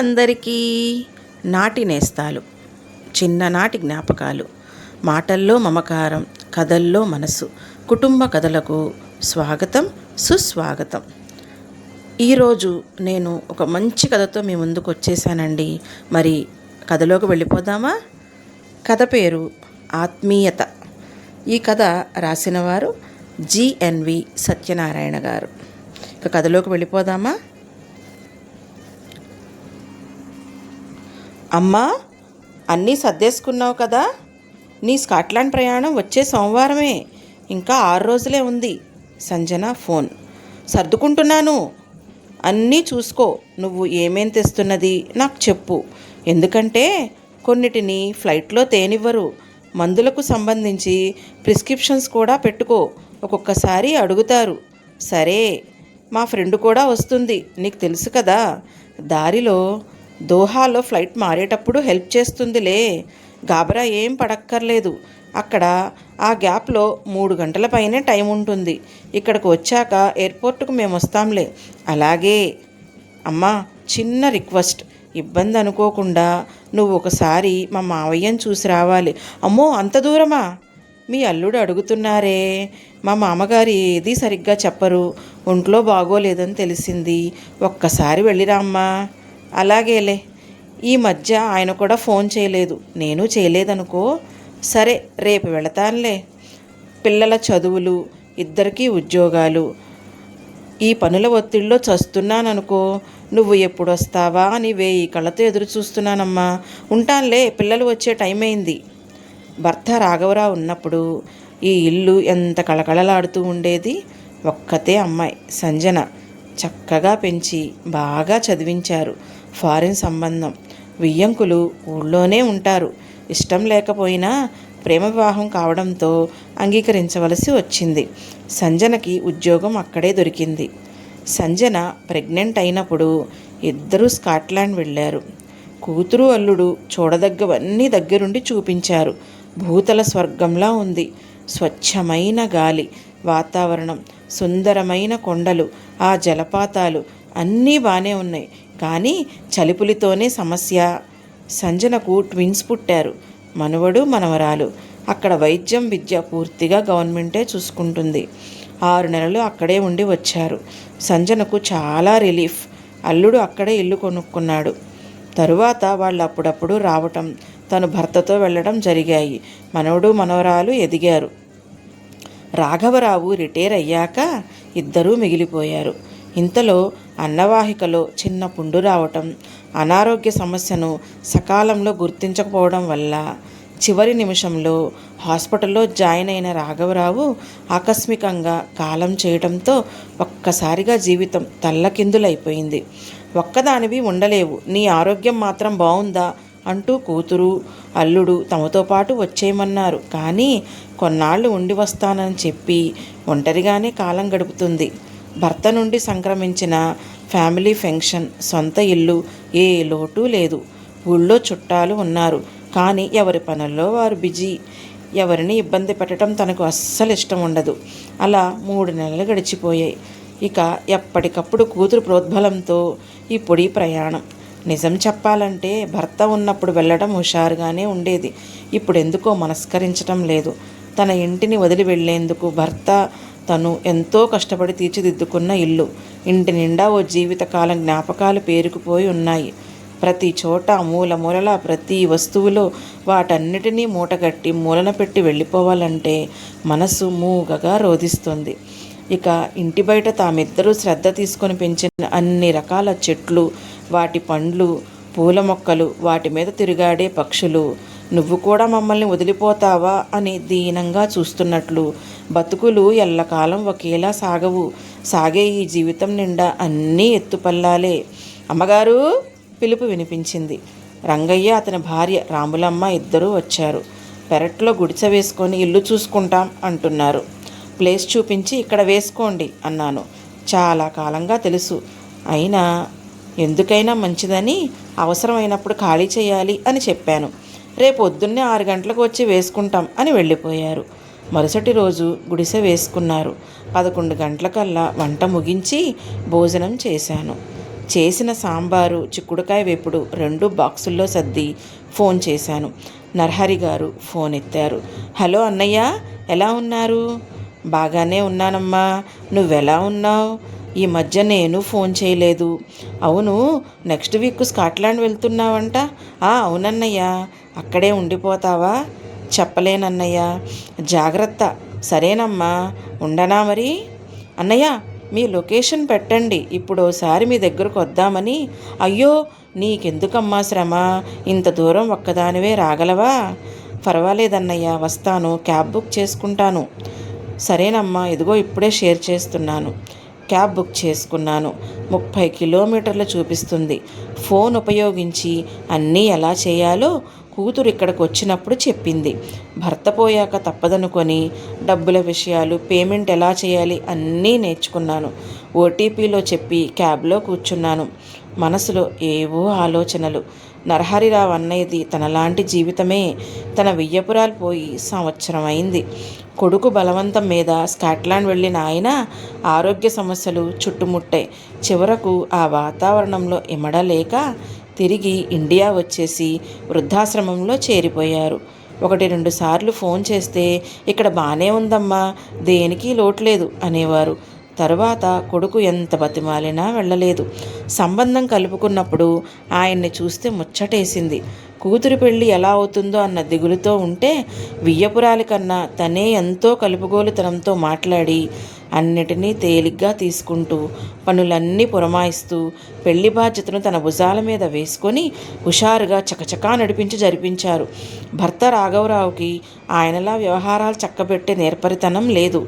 అందరికీ నాటి నేస్తాలు చిన్ననాటి జ్ఞాపకాలు మాటల్లో మమకారం కథల్లో మనసు కుటుంబ కథలకు స్వాగతం సుస్వాగతం. ఈరోజు నేను ఒక మంచి కథతో మీ ముందుకు వచ్చేసానండి మరి కథలోకి వెళ్ళిపోదామా? కథ పేరు ఆత్మీయత. ఈ కథ రాసినవారు జిఎన్వి సత్యనారాయణ గారు. ఇక కథలోకి వెళ్ళిపోదామా? అమ్మా అన్నీ సర్దేసుకున్నావు కదా? నీ స్కాట్లాండ్ ప్రయాణం వచ్చే సోమవారమే. ఇంకా ఆరు రోజులే ఉంది. సంజన ఫోన్. సర్దుకుంటున్నాను. అన్నీ చూసుకో. నువ్వు ఏమేం తెస్తున్నది నాకు చెప్పు. ఎందుకంటే కొన్నిటిని ఫ్లైట్లో తేనివ్వరు. మందులకు సంబంధించి ప్రిస్క్రిప్షన్స్ కూడా పెట్టుకో. ఒక్కొక్కసారి అడుగుతారు. సరే మా ఫ్రెండ్ కూడా వస్తుంది. నీకు తెలుసు కదా దారిలో దోహాలో ఫ్లైట్ మారేటప్పుడు హెల్ప్ చేస్తుందిలే. గాబరా ఏం పడక్కర్లేదు. అక్కడ ఆ గ్యాప్లో మూడు గంటల పైనే టైం ఉంటుంది. ఇక్కడికి వచ్చాక ఎయిర్పోర్ట్కు మేము వస్తాంలే. అలాగే. అమ్మా చిన్న రిక్వెస్ట్. ఇబ్బంది అనుకోకుండా నువ్వు ఒకసారి మా మావయ్యని చూసి రావాలి. అమ్మో అంత దూరమా? మీ అల్లుడు అడుగుతున్నారే. మా మామగారు ఏది సరిగ్గా చెప్పరు. ఒంట్లో బాగోలేదని తెలిసింది. ఒక్కసారి వెళ్ళిరామ్మా అలాగేలే. ఈ మధ్య ఆయన కూడా ఫోన్ చేయలేదు. నేను చేయలేదనుకో సరే రేపు వెళతానులే. పిల్లల చదువులు ఇద్దరికీ ఉద్యోగాలు. ఈ పనుల ఒత్తిడిలో చస్తున్నాననుకో నువ్వు ఎప్పుడు వస్తావా అని వేయి కళ్ళతో ఎదురు చూస్తున్నానమ్మా. ఉంటానులే పిల్లలు వచ్చే టైం అయింది భర్త రాఘవరావు ఉన్నప్పుడు ఈ ఇల్లు ఎంత కళకళలాడుతూ ఉండేది? ఒక్కతే అమ్మాయి సంజన. చక్కగా పెంచి బాగా చదివించారు. ఫారిన్ సంబంధం. వియ్యంకులు ఊళ్ళోనే ఉంటారు. ఇష్టం లేకపోయినా ప్రేమ వివాహం కావడంతో అంగీకరించవలసి వచ్చింది. సంజనకి ఉద్యోగం అక్కడే దొరికింది. సంజన ప్రెగ్నెంట్ అయినప్పుడు ఇద్దరూ స్కాట్లాండ్ వెళ్ళారు. కూతురు అల్లుడు చూడదగ్గవన్నీ దగ్గరుండి చూపించారు. భూతల స్వర్గంలా ఉంది. స్వచ్ఛమైన గాలి వాతావరణం సుందరమైన కొండలు ఆ జలపాతాలు అన్నీ బాగానే ఉన్నాయి. కానీ చలిపులితోనే సమస్య. సంజనకు ట్విన్స్ పుట్టారు. మనవడు మనవరాలు. అక్కడ వైద్యం విద్య పూర్తిగా గవర్నమెంటే చూసుకుంటుంది. ఆరు నెలలు అక్కడే ఉండి వచ్చారు. సంజనకు చాలా రిలీఫ్. అల్లుడు అక్కడే ఇల్లు కొనుక్కున్నాడు. తరువాత వాళ్ళు అప్పుడప్పుడు రావటం తను భర్తతో వెళ్ళడం జరిగాయి. మనవడు మనవరాలు ఎదిగారు. రాఘవరావు రిటైర్ అయ్యాక ఇద్దరూ మిగిలిపోయారు. ఇంతలో అన్నవాహికలో చిన్న పుండు రావటం అనారోగ్య సమస్యను సకాలంలో గుర్తించకపోవడం వల్ల చివరి నిమిషంలో హాస్పిటల్లో జాయిన్ అయిన రాఘవరావు ఆకస్మికంగా కాలం చేయడంతో ఒక్కసారిగా జీవితం తల్లకిందులైపోయింది. ఒక్కదానివి ఉండలేవు. నీ ఆరోగ్యం మాత్రం బాగుందా అంటూ కూతురు అల్లుడు తమతో పాటు వచ్చేయమన్నారు. కానీ కొన్నాళ్ళు ఉండి వస్తానని చెప్పి ఒంటరిగానే కాలం గడుపుతుంది. భర్త నుండి సంక్రమించిన ఫ్యామిలీ ఫంక్షన్ సొంత ఇల్లు ఏ లోటు లేదు. ఊళ్ళో చుట్టాలు ఉన్నారు. కానీ ఎవరి పనుల్లో వారు బిజీ. ఎవరిని ఇబ్బంది పెట్టడం తనకు అస్సలు ఇష్టం ఉండదు. అలా మూడు నెలలు గడిచిపోయాయి. ఇక ఎప్పటికప్పుడు కూతురు ప్రోద్బలంతో ఇప్పుడు ఈ ప్రయాణం. నిజం చెప్పాలంటే భర్త ఉన్నప్పుడు వెళ్ళడం హుషారుగానే ఉండేది. ఇప్పుడు ఎందుకో మనస్కరించటం లేదు. తన ఇంటిని వదిలి వెళ్ళేందుకు భర్త తను ఎంతో కష్టపడి తీర్చిదిద్దుకున్న ఇల్లు. ఇంటి నిండా ఓ జీవితకాలం జ్ఞాపకాలు పేరుకుపోయి ఉన్నాయి. ప్రతి చోట మూల మూలల ప్రతి వస్తువులో వాటన్నిటినీ మూటగట్టి మూలన పెట్టి వెళ్ళిపోవాలంటే మనసు మూగగా రోధిస్తుంది. ఇక ఇంటి బయట తామిద్దరూ శ్రద్ధ తీసుకొని పెంచిన అన్ని రకాల చెట్లు వాటి పండ్లు పూల మొక్కలు వాటి మీద తిరిగాడే పక్షులు నువ్వు కూడా మమ్మల్ని వదిలిపోతావా అని దీనంగా చూస్తున్నట్లు. బతుకులు ఎల్లకాలం ఒకేలా సాగవు. సాగే ఈ జీవితం నిండా అన్నీ ఎత్తుపల్లాలే. అమ్మగారు! పిలుపు వినిపించింది. రంగయ్య అతని భార్య రాములమ్మ ఇద్దరూ వచ్చారు. పెరట్లో గుడిచ వేసుకొని ఇల్లు చూసుకుంటాం అంటున్నారు. ప్లేస్ చూపించి ఇక్కడ వేసుకోండి అన్నాను. చాలా కాలంగా తెలుసు. అయినా ఎందుకైనా మంచిదని అవసరమైనప్పుడు ఖాళీ చేయాలి అని చెప్పాను. రేపు పొద్దున్నే ఆరు గంటలకు వచ్చి వేసుకుంటాం అని వెళ్ళిపోయారు. మరుసటి రోజు గుడిసె వేసుకున్నారు. పదకొండు గంటలకల్లా వంట ముగించి భోజనం చేశాను. చేసిన సాంబారు చిక్కుడుకాయ వేపుడు రెండు బాక్సుల్లో సర్ది ఫోన్ చేశాను. నరహరి గారు ఫోన్ ఎత్తారు. హలో అన్నయ్య ఎలా ఉన్నారు? బాగానే ఉన్నానమ్మా. నువ్వెలా ఉన్నావు? ఈ మధ్య నేను ఫోన్ చేయలేదు. అవును నెక్స్ట్ వీక్ స్కాట్లాండ్ వెళ్తున్నావంట? ఆ అవునన్నయ్య. అక్కడే ఉండిపోతావా? చెప్పలేనన్నయ్య. జాగ్రత్త. సరేనమ్మా. ఉండనా మరి? అన్నయ్య మీ లొకేషన్ పెట్టండి. ఇప్పుడు ఒకసారి మీ దగ్గరకు వద్దామని. అయ్యో నీకెందుకమ్మా శ్రమ? ఇంత దూరం ఒక్కదానివే రాగలవా? పర్వాలేదన్నయ్య వస్తాను. క్యాబ్ బుక్ చేసుకుంటాను. సరేనమ్మా ఇదిగో ఇప్పుడే షేర్ చేస్తున్నాను. క్యాబ్ బుక్ చేసుకున్నాను. ముప్పై కిలోమీటర్లు చూపిస్తుంది. ఫోన్ ఉపయోగించి అన్నీ ఎలా చేయాలో కూతురు ఇక్కడికి వచ్చినప్పుడు చెప్పింది. భర్త పోయాక తప్పదనుకొని డబ్బుల విషయాలు పేమెంట్ ఎలా చేయాలి అన్నీ నేర్చుకున్నాను. ఓటీపీలో చెప్పి క్యాబ్లో కూర్చున్నాను. మనసులో ఏవో ఆలోచనలు. నరహరిరావు అన్నయ్యది తనలాంటి జీవితమే తన వియ్యపురాలు పోయి సంవత్సరం అయింది. కొడుకు బలవంతం మీద స్కాట్లాండ్ వెళ్ళిన ఆయన ఆరోగ్య సమస్యలు చుట్టుముట్టాయి చివరకు ఆ వాతావరణంలో ఇమడలేక తిరిగి ఇండియా వచ్చేసి వృద్ధాశ్రమంలో చేరిపోయారు. ఒకటి రెండు సార్లు ఫోన్ చేస్తే ఇక్కడ బాగానే ఉందమ్మా దేనికి లోట్లేదు అనేవారు. తరువాత కొడుకు ఎంత బతిమాలినా వెళ్ళలేదు. సంబంధం కలుపుకున్నప్పుడు ఆయన్ని చూస్తే ముచ్చటేసింది. కూతురు పెళ్ళి ఎలా అవుతుందో అన్న దిగులుతో ఉంటే వియ్యపురాలి కన్నా తనే ఎంతో కలుపుగోలుతనంతో మాట్లాడి అన్నిటినీ తేలిగ్గా తీసుకుంటూ పనులన్నీ పురమాయిస్తూ పెళ్ళి బాధ్యతను తన భుజాల మీద వేసుకొని హుషారుగా చకచకా నడిపించి జరిపించారు. భర్త రాఘవరావుకి ఆయనలా వ్యవహారాలు చక్కబెట్టే నేర్పరితనం లేదు.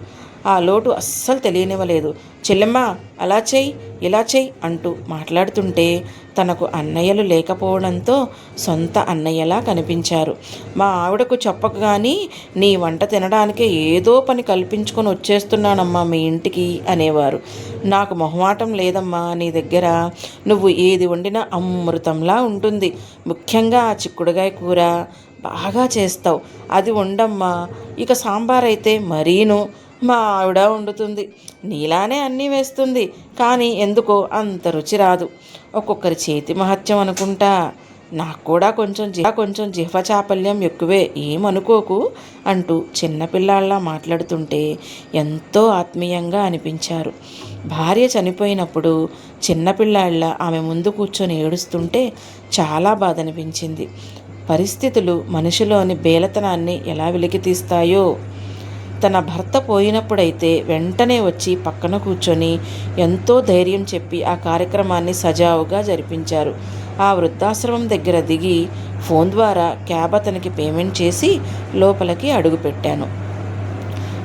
ఆ లోటు అస్సలు తెలియనివ్వలేదు. చెల్లెమ్మ అలా చెయ్యి ఇలా చెయ్యి అంటూ మాట్లాడుతుంటే తనకు అన్నయ్యలు లేకపోవడంతో సొంత అన్నయ్యలా కనిపించారు. మా ఆవిడకు చెప్పగాని నీ వంట తినడానికే ఏదో పని కల్పించుకొని వచ్చేస్తున్నానమ్మా మీ ఇంటికి అనేవారు. నాకు మొహమాటం లేదమ్మా నీ దగ్గర. నువ్వు ఏది వండినా అమృతంలా ఉంటుంది. ముఖ్యంగా ఆ చిక్కుడుగాయ కూర బాగా చేస్తావు. అది వండమ్మా. ఇక సాంబార్ అయితే మరీను. మా ఆవిడ వండుతుంది. నీలానే అన్నీ వేస్తుంది. కానీ ఎందుకో అంత రుచి రాదు. ఒక్కొక్కరి చేతి మహత్యం అనుకుంటా. నాకు కూడా కొంచెం జి కొంచెం జిహ్వ చాపల్యం ఎక్కువే. ఏమనుకోకు? అంటూ చిన్నపిల్లాళ్ళ మాట్లాడుతుంటే ఎంతో ఆత్మీయంగా అనిపించారు. భార్య చనిపోయినప్పుడు చిన్నపిల్లాళ్ళ ఆమె ముందు కూర్చొని ఏడుస్తుంటే చాలా బాధ అనిపించింది పరిస్థితులు మనిషిలోని బేలతనాన్ని ఎలా వెలికితీస్తాయో తన భర్త పోయినప్పుడైతే వెంటనే వచ్చి పక్కన కూర్చొని ఎంతో ధైర్యం చెప్పి ఆ కార్యక్రమాన్ని సజావుగా జరిపించారు. ఆ వృద్ధాశ్రమం దగ్గర దిగి ఫోన్ ద్వారా క్యాబ్ అతనికి పేమెంట్ చేసి లోపలికి అడుగుపెట్టాను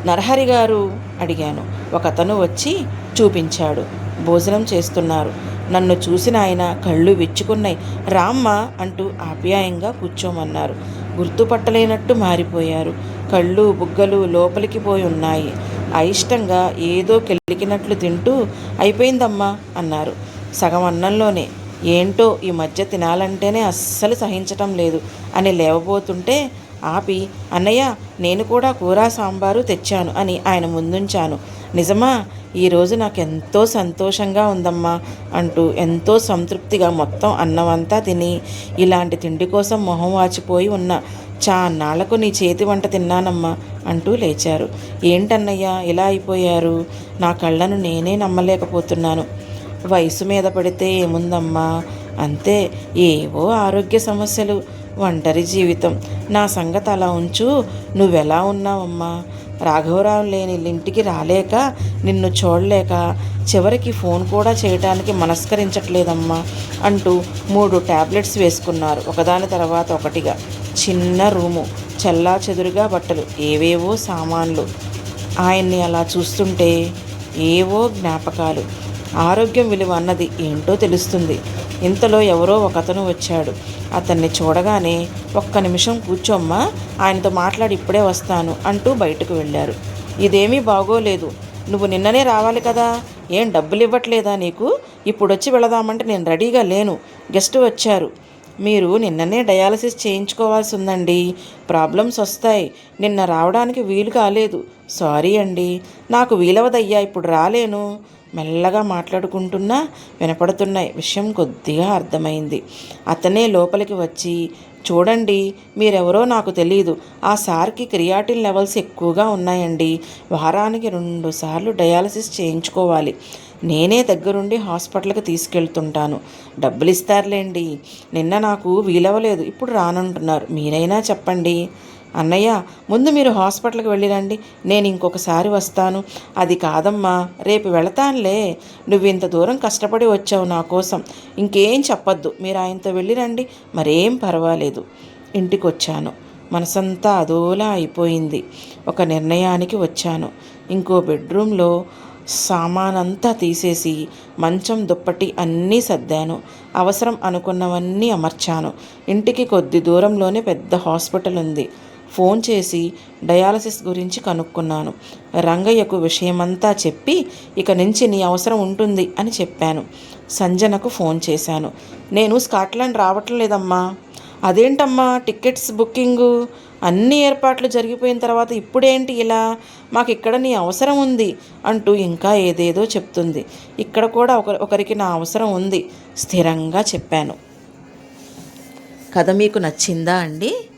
నరహరి గారు అడిగాను. ఒకతను వచ్చి చూపించాడు. భోజనం చేస్తున్నారు. నన్ను చూసిన ఆయన కళ్ళు విచ్చుకున్నాయి. రామ్మ అంటూ ఆప్యాయంగా కూర్చోమన్నారు. గుర్తుపట్టలేనట్టు మారిపోయారు. కళ్ళు బుగ్గలు లోపలికి పోయి ఉన్నాయి. అయిష్టంగా ఏదో కెలికినట్లు తింటూ అయిపోయిందమ్మా అన్నారు. సగం అన్నంలోనే. ఏంటో ఈ మధ్య తినాలంటేనే అస్సలు సహించటం లేదు అని లేవబోతుంటే ఆపి అన్నయ్య నేను కూడా కూర సాంబారు తెచ్చాను అని ఆయన ముందుంచాను. నిజమా? ఈరోజు నాకు ఎంతో సంతోషంగా ఉందమ్మా అంటూ ఎంతో సంతృప్తిగా మొత్తం అన్నమంతా తిని ఇలాంటి తిండి కోసం మొహం వాచిపోయి ఉన్న చాన్నాళ్ళకు నీ చేతి వంట తిన్నానమ్మా అంటూ లేచారు. ఏంటన్నయ్యా ఇలా అయిపోయారు? నా కళ్ళను నేనే నమ్మలేకపోతున్నాను. వయసు మీద పడితే ఏముందమ్మా? అంతే ఏవో ఆరోగ్య సమస్యలు ఒంటరి జీవితం. నా సంగతి అలా ఉంచు నువ్వెలా ఉన్నావమ్మా? రాఘవరావు లేని ఇంటికి రాలేక నిన్ను చూడలేక చివరికి ఫోన్ కూడా చేయడానికి మనస్కరించట్లేదమ్మా అంటూ మూడు ట్యాబ్లెట్స్ వేసుకున్నారు. ఒకదాని తర్వాత ఒకటిగా. చిన్న రూము చల్లా చెదురుగా బట్టలు ఏవేవో సామాన్లు. ఆయన్ని అలా చూస్తుంటే ఏవో జ్ఞాపకాలు. ఆరోగ్యం విలువ అన్నది ఏంటో తెలుస్తుంది. ఇంతలో ఎవరో ఒకతను వచ్చాడు. అతన్ని చూడగానే ఒక్క నిమిషం కూర్చోమ్మా ఆయనతో మాట్లాడి ఇప్పుడే వస్తాను అంటూ బయటకు వెళ్ళారు. ఇదేమీ బాగోలేదు. నువ్వు నిన్ననే రావాలి కదా. ఏం డబ్బులు ఇవ్వట్లేదా నీకు? ఇప్పుడు వచ్చి వెళదామంటే నేను రెడీగా లేను. గెస్ట్ వచ్చారు. మీరు నిన్ననే డయాలసిస్ చేయించుకోవాల్సి ఉందండి ప్రాబ్లమ్స్ వస్తాయి. నిన్న రావడానికి వీలు కాలేదు. సారీ అండి. నాకు వీలవదయ్యా ఇప్పుడు రాలేను. మెల్లగా మాట్లాడుకుంటున్నా వినపడుతున్నాయి. విషయం కొద్దిగా అర్థమైంది. అతనే లోపలికి వచ్చి చూడండి మీరెవరో నాకు తెలియదు ఆ సార్కి క్రియాటిన్ లెవెల్స్ ఎక్కువగా ఉన్నాయండి. వారానికి రెండు సార్లు డయాలసిస్ చేయించుకోవాలి. నేనే దగ్గరుండి హాస్పిటల్కి తీసుకెళ్తుంటాను. డబ్బులు ఇస్తారులేండి నిన్న నాకు వీలవ్వలేదు. ఇప్పుడు రానంటున్నారు. మీరైనా చెప్పండి. అన్నయ్య ముందు మీరు హాస్పిటల్కి వెళ్ళిరండి. నేను ఇంకొకసారి వస్తాను. అది కాదమ్మా. రేపు వెళతానులే. నువ్వు ఇంత దూరం కష్టపడి వచ్చావు నా కోసం. ఇంకేం చెప్పొద్దు. మీరు ఆయనతో వెళ్ళిరండి. మరేం పర్వాలేదు. ఇంటికి వచ్చాను మనసంతా అదోలా అయిపోయింది. ఒక నిర్ణయానికి వచ్చాను. ఇంకో బెడ్రూమ్లో సామానంతా తీసేసి మంచం దుప్పటి అన్నీ సర్దాను. అవసరం అనుకున్నవన్నీ అమర్చాను. ఇంటికి కొద్ది దూరంలోనే పెద్ద హాస్పిటల్ ఉంది. ఫోన్ చేసి డయాలసిస్ గురించి కనుక్కున్నాను. రంగయ్యకు విషయమంతా చెప్పి ఇక నుంచి నీ అవసరం ఉంటుంది అని చెప్పాను. సంజనకు ఫోన్ చేశాను. నేను స్కాట్లాండ్ రావటం లేదమ్మా అదేంటమ్మా టికెట్స్ బుకింగు అన్ని ఏర్పాట్లు జరిగిపోయిన తర్వాత ఇప్పుడేంటి ఇలా? మాకు ఇక్కడ నీ అవసరం ఉంది అంటూ ఇంకా ఏదేదో చెప్తుంది. ఇక్కడ కూడా ఒక ఒకరికి నా అవసరం ఉంది స్థిరంగా చెప్పాను. కథ మీకు నచ్చిందా అండి?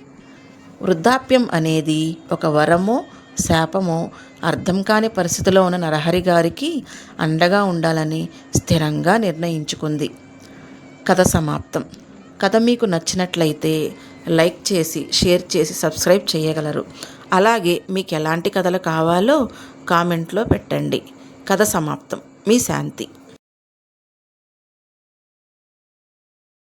వృద్ధాప్యం అనేది ఒక వరమో శాపమో అర్థం కాని పరిస్థితిలో ఉన్న నరహరి గారికి అండగా ఉండాలని స్థిరంగా నిర్ణయించుకుంది. కథ సమాప్తం. కథ మీకు నచ్చినట్లయితే లైక్ చేసి షేర్ చేసి సబ్స్క్రైబ్ చేయగలరు. అలాగే మీకు ఎలాంటి కథలు కావాలో కామెంట్లో పెట్టండి. కథ సమాప్తం. మీ శాంతి.